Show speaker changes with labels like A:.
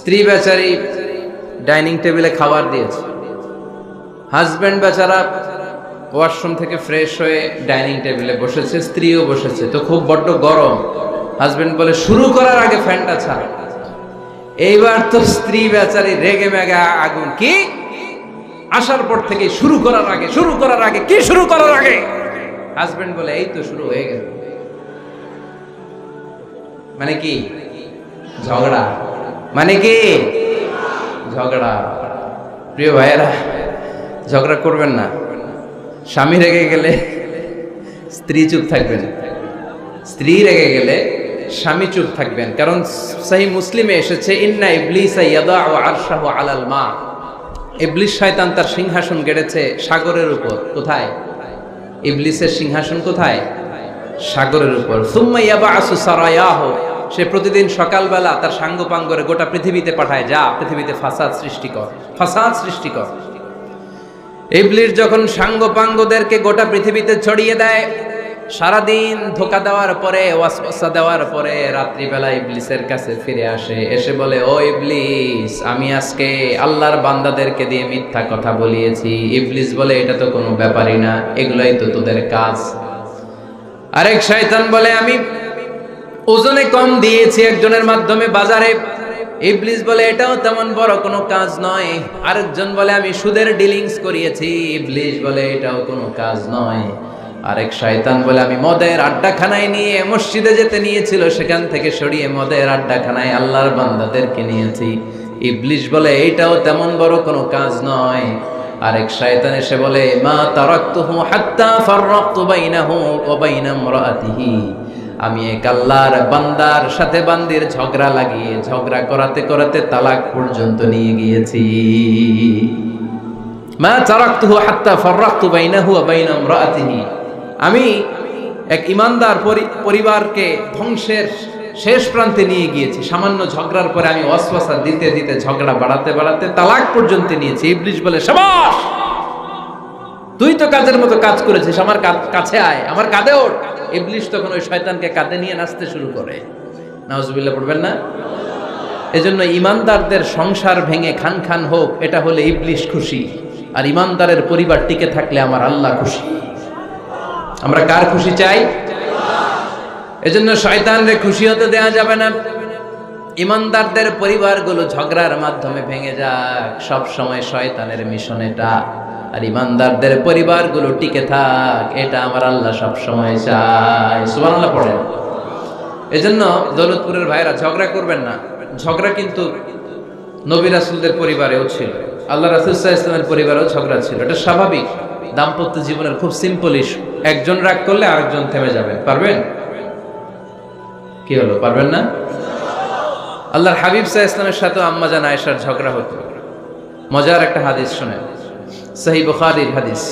A: স্ত্রী বেচারি ডাইনিং টেবিলে খাবার দিয়েছে। হাজব্যান্ড বেচারা ওয়াশরুম থেকে ফ্রেশ হয়ে ডাইনিং টেবিলে বসেছে, স্ত্রীও বসেছে। তো খুব বড্ড গরম। হাজব্যান্ড বলে, শুরু করার আগে ফ্যানটা ছাড়। এইবার তো স্ত্রী বেচারি রেগে মেগে আগুন কি? আসার পর থেকে শুরু করার আগে, শুরু করার আগে, কি শুরু করার আগে? হাজবেন্ড বলে, এই তো শুরু হয়ে গেল। মানে কি? ঝগড়া? মানে কি? ঝগড়া। প্রিয় ভাইয়েরা, ঝগড়া করবেন না। স্বামী রেগে গেলে স্ত্রী চুপ থাকবেন। স্ত্রী রেগে গেলে স্বামী চুপ থাকবেন। কারণ সেই মুসলিমে এসেছে, ইন্না ইবলিস আরশাহ আলাল মা। ইবলিস শয়তান তার সিংহাসন গেড়েছে সাগরের উপর। কোথায়? ইবলিসের সিংহাসন কোথায়? সাগরের উপর। সুম্মা ইয়াবাসু সারায়াহু। সে প্রতিদিন সকালবেলা তার সাঙ্গপাঙ্গরে গোটা পৃথিবীতে পাঠায়, যা পৃথিবীতে ফাসাদ সৃষ্টি কর, ফাসাদ সৃষ্টি কর। ইবলিস যখন সাঙ্গপাঙ্গদেরকে গোটা পৃথিবীতে ছড়িয়ে দেয়, সারাদিন ধোকা দেওয়ার পরে, ওয়াসওয়াসা দেওয়ার পরে রাত্রিবেলা ইবলিসের কাছে ফিরে আসে, এসে বলে, ও ইবলিস, আমি আজকে আল্লাহর বান্দাদেরকে দিয়ে মিথ্যা কথা বলিয়েছি। ইবলিস বলে, এটা তো কোনো ব্যাপারই না, এগুলোই তো তোদের কাজ। আরেক শয়তান বলে, আমি ওজনে কম দিয়েছি একজনের মাধ্যমে বাজারে। ইবলিস বলে, এটাও তেমন বড় কোনো কাজ নয়। আরেকজন বলে, আমি সুদের ডিলিংস করিয়েছি। ইবলিস বলে, এটাও কোনো কাজ নয়। আরেক শয়তান বলে, আমি মদের আড্ডাখানায় নিয়ে মসজিদে যেতে নিয়েছিল, সেখান থেকে সরিয়ে মদের আড্ডাখানায় আল্লাহর বান্দাদেরকে নিয়েছি। ইবলিস বলে এইটাও তেমন বড় কোনো কাজ নয়। আরেক শয়তান এসে বলে, মা তারাক্তুহু হাত্তা ফাররাক্তু বাইনাহু ওয়া বাইনা ইমরাআতিহি আমি এক আল্লাহর বান্দার সাথে বান্দির ঝগড়া লাগিয়ে ঝগড়া করাতে করাতে তালাক পর্যন্ত নিয়ে গিয়েছি। মা তারাক্তুহু হাত্তা ফাররাক্তু বাইনাহু ওয়া বাইনা ইমরাআতিহি আমি এক ইমানদার পরিবারকে ধ্বংসের শেষ প্রান্তে নিয়ে গিয়েছি। সামান্য ঝগড়ার পরে আমি অশ্বাসা দিতে দিতে ঝগড়া বাড়াতে বাড়াতে তালাক পর্যন্ত নিয়েছি। ইবলিশ বলে, সাবাস! তুই তো কাজের মতো কাজ করেছিস, আমার কাছে আয়, আমার কাঁধে ওঠ। ইবলিশ তখন ওই শয়তানকে কাঁধে নিয়ে নাচতে শুরু করে। নাউজুবিল্লাহ, পড়বেন না? এজন্য ইমানদারদের সংসার ভেঙে খান খান হোক, এটা হলে ইবলিশ খুশি। আর ইমানদারের পরিবার টিকে থাকলে আমার আল্লাহ খুশি। আমরা কার খুশি চাই? এজন্য শয়তানরে খুশি হতে দেয়া যাবে না। ইমানদারদের পরিবারগুলো ঝগড়ার মাধ্যমে ভেঙে যাক। সব সময় শয়তানের মিশন এটা। আর ইমানদারদের পরিবারগুলো টিকে থাক, এটা আমার আল্লাহ সব সময় চায়। সুবহানাল্লাহ পড়েন। এজন্য দৌলতপুরের ভাইরা ঝগড়া করবেন না। ঝগড়া কিন্তু নবী রাসুলদের পরিবারেও ছিল। আল্লাহ রাসুল ইসলামের পরিবারেও ঝগড়া ছিল। এটা স্বাভাবিক। দাম্পত্য জীবনের খুব সিম্পল ইস্যু একজন রাগ করলে আরেকজন থেমে যাবে। পারবেন? কি হলো, পারবেন না? আল্লাহর হাবিব সাহা ইসলামের সাথে আম্মাজান আয়েশার ঝগড়া হতো। মজার একটা হাদিস শোনেন। সহি বুখারীর হাদিস